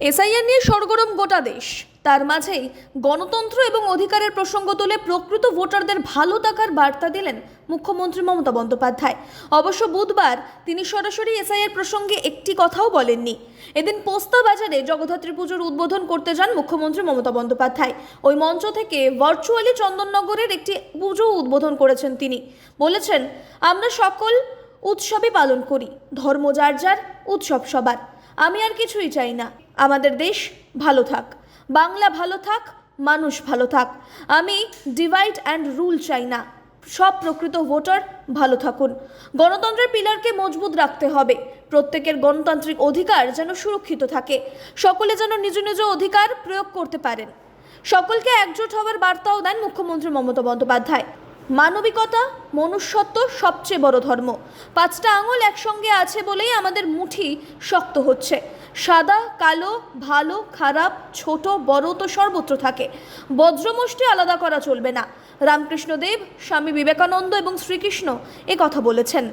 SIR নিয়ে সরগরম গোটা দেশ। তার মাঝেই গণতন্ত্র এবং অধিকারের প্রসঙ্গ তুলে প্রকৃত ভোটারদের ভালো থাকার বার্তা দিলেন মুখ্যমন্ত্রী মমতা বন্দ্যোপাধ্যায়। অবশ্য বুধবার তিনি সরাসরি এসআইআর প্রসঙ্গে একটি কথাও বলেননি। এদিন পোস্তা বাজারে জগদ্ধাত্রী পুজোর উদ্বোধন করতে যান মুখ্যমন্ত্রী মমতা বন্দ্যোপাধ্যায়। ওই মঞ্চ থেকে ভার্চুয়ালি চন্দননগরের একটি পুজো উদ্বোধন করেছেন তিনি। বলেছেন, আমরা সকল উৎসবে পালন করি, ধর্ম যার যার, উৎসব সবার। আমি আর কিছুই চাই না। আমাদের দেশ ভালো থাক। বাংলা ভালো থাক, মানুষ ভালো থাক। আমি ডিভাইড অ্যান্ড রুল চাই না। সব প্রকৃত ভোটার ভালো থাকুন। গণতন্ত্রের পিলারকে মজবুত রাখতে হবে। প্রত্যেকের গণতান্ত্রিক অধিকার যেন সুরক্ষিত থাকে। সকলে যেন নিজ নিজ অধিকার প্রয়োগ করতে পারেন। সকলকে একজোট হওয়ার বার্তাও দেন মুখ্যমন্ত্রী মমতা বন্দ্যোপাধ্যায়। মানবিকতা, মনুষ্যত্ব সবচেয়ে বড় ধর্ম। পাঁচটা আঙুল একসঙ্গে আছে বলেই আমাদের মুঠি শক্ত হচ্ছে। সাদা, কালো, ভালো, খারাপ, ছোট, বড় তো সর্বত্র থাকে। বজ্রমুষ্টি আলাদা করা চলবে না। রামকৃষ্ণদেব, স্বামী বিবেকানন্দ এবং শ্রীকৃষ্ণ এ কথা বলেছেন।